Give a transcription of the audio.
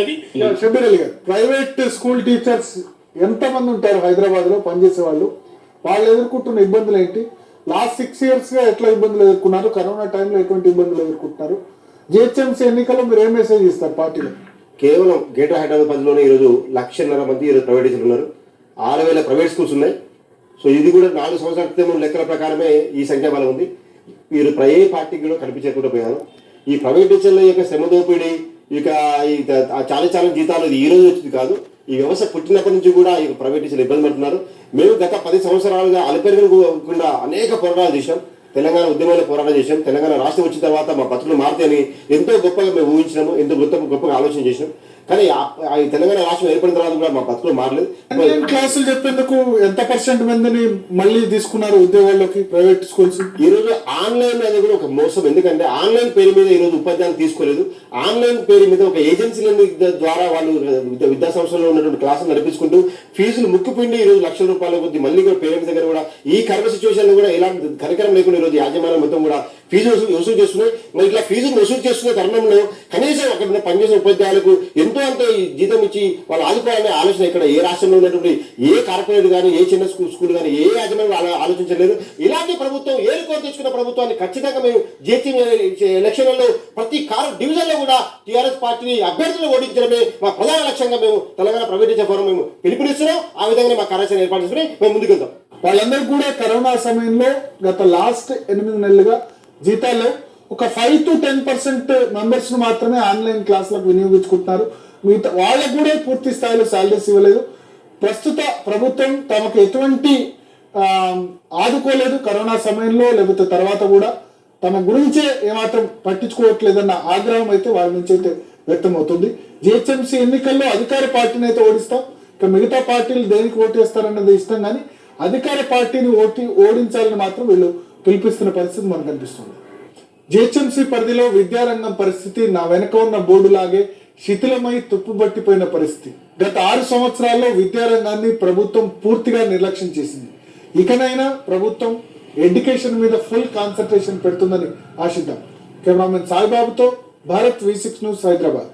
అది గారు. Private school teachers ఎంతమంది ఉంటారు హైదరాబాద్లో పనిచేసే వాళ్ళు వాళ్ళు ఎదుర్కొంటున్న ఇబ్బందులు ఏంటి? లాస్ట్ సిక్స్ ఇయర్స్గా ఎట్లా ఇబ్బందులు ఎదుర్కొన్నారు? కరోనా టైంలో ఎటువంటి ఇబ్బందులు ఎదుర్కొంటున్నారు? జిహెచ్ఎంసీ ఎన్నికల్లో మీరు ఏం మెసేజ్ ఇస్తారు పార్టీలో? కేవలం గ్రేటర్ హైదరాబాద్ పరిధిలోనే ఈరోజు లక్షన్నర మంది ఈరోజు ప్రైవేట్ టీచర్లు ఉన్నారు. ఆరు వేల ప్రైవేట్ స్కూల్స్ ఉన్నాయి. సో ఇది కూడా నాలుగు సంవత్సరాల క్రితం లెక్కల ప్రకారమే ఈ సంఖ్య బలం ఉంది. వీరు ఏ పార్టీకి కూడా కనిపించకుండా పోయారు. ఈ ప్రైవేట్ టీచర్ల యొక్క శ్రమ దోపిడీ ఇక ఈ చాలా చాలా జీతాలు ఇది ఈ రోజు వచ్చింది కాదు. ఈ వ్యవస్థ పుట్టినప్పటి నుంచి కూడా ఈ ప్రైవేట్ టీచర్లు ఇబ్బంది పడుతున్నారు. మేము గత పది సంవత్సరాలుగా అలపెరగకుండా అనేక పోరాటాలు చేశాం. తెలంగాణ ఉద్యమంలో పోరాటం చేశాం. తెలంగాణ రాష్ట్రం వచ్చిన తర్వాత మా బతుకులు మారుతాయని ఎంతో గొప్పగా మేము ఊహించినాము. ఎంతో గొప్ప గొప్పగా ఆలోచన చేసినాం కానీ ఈ తెలంగాణ రాష్ట్రం ఏర్పడిన తర్వాత కూడా మా బతుకులు మారలేదు. క్లాసులు చెప్పేందుకు ఎంత పర్సెంట్ మందిని మళ్ళీ తీసుకున్నారు ఉద్యోగాల్లోకి ప్రైవేట్ స్కూల్స్? ఈ రోజు ఆన్లైన్ అనేది కూడా ఒక మోసం. ఎందుకంటే ఆన్లైన్ పేరు మీద ఈ రోజు ఉపాధ్యాయులు తీసుకోలేదు. ఆన్లైన్ పేరు మీద ఒక ఏజెన్సీల ద్వారా వాళ్ళు విద్యా విద్యా సంస్థలో ఉన్నటువంటి క్లాసులు నడిపించుకుంటూ ఫీజులు ముక్కుపిండి ఈ రోజు లక్షల రూపాయల కొద్ది మళ్ళీ కూడా పేరెంట్స్ దగ్గర కూడా ఈ కరెంట్ సిచ్యువేషన్ కూడా ఎలాంటి కనికరం లేకుండా ఈ రోజు యాజమాన్యం మొత్తం కూడా ఫీజు వసూలు చేస్తున్నాయి. మరి ఇట్లా ఫీజును వసూలు చేస్తున్న తరుణంలో కనీసం అక్కడ ఉన్న పనిచేసే ఉపాధ్యాయులకు ఎంతో అంత జీతం ఇచ్చి వాళ్ళు ఆదుకోవాలనే ఆలోచన ఇక్కడ ఏ రాష్ట్రంలో ఉన్నటువంటి ఏ కార్పొరేట్ కానీ ఏ చిన్న స్కూల్ స్కూల్ కానీ ఏ యాజమాన్యం అలా ఆలోచించలేదు. ఇలాంటి ప్రభుత్వం ఏరుకోరు తెచ్చుకున్న ప్రభుత్వాన్ని ఖచ్చితంగా మేము జీతం ఎలక్షన్లలో ప్రతి కారు డివిజన్లో కూడా టీఆర్ఎస్ పార్టీని అభ్యర్థులు ఓడించడమే మా ప్రధాన లక్ష్యంగా మేము తెలంగాణ ప్రైవేట్ ఫోరం మేము పిలుపునిస్తున్నాం. ఆ విధంగా మా కార్యాచరణ ఏర్పాటు చేసుకుని మేము ముందుకెళ్తాం. వాళ్ళందరూ కూడా కరోనా సమయంలో గత లాస్ట్ ఎనిమిది నెలలుగా జీతాల్లో ఒక ఫైవ్ టు టెన్ పర్సెంట్ మెంబర్స్ను మాత్రమే ఆన్లైన్ క్లాసులకు వినియోగించుకుంటున్నారు. మిగతా వాళ్ళకు కూడా పూర్తి స్థాయిలో శాలరీస్ ఇవ్వలేదు. ప్రస్తుత ప్రభుత్వం తమకు ఎటువంటి ఆదుకోలేదు కరోనా సమయంలో లేకపోతే తర్వాత కూడా తమ గురించే ఏమాత్రం పట్టించుకోవట్లేదన్న ఆగ్రహం అయితే వాళ్ళ నుంచి అయితే వ్యక్తమవుతుంది. జిహెచ్ఎంసీ ఎన్నికల్లో అధికార పార్టీని అయితే ఓడిస్తాం. ఇక మిగతా పార్టీలు దేనికి ఓటేస్తారన్నది ఇష్టం కానీ అధికార పార్టీని ఓటి ఓడించాలని మాత్రం వీళ్ళు పిలిపిస్తున్న పరిస్థితి మనకు కనిపిస్తుంది. జిహెచ్ఎంసీ పరిధిలో విద్యారంగం పరిస్థితి నా వెనక ఉన్న బోర్డులాగే శిథిలమై తుప్పుబట్టిపోయిన పరిస్థితి. గత ఆరు సంవత్సరాల్లో విద్యారంగాన్ని ప్రభుత్వం పూర్తిగా నిర్లక్ష్యం చేసింది. ఇకనైనా ప్రభుత్వం ఎడ్యుకేషన్ మీద ఫుల్ కాన్సన్ట్రేషన్ పెడుతుందని ఆశిద్దాం. Cameraman సాయిబాబుతో Bharat V six news Hyderabad.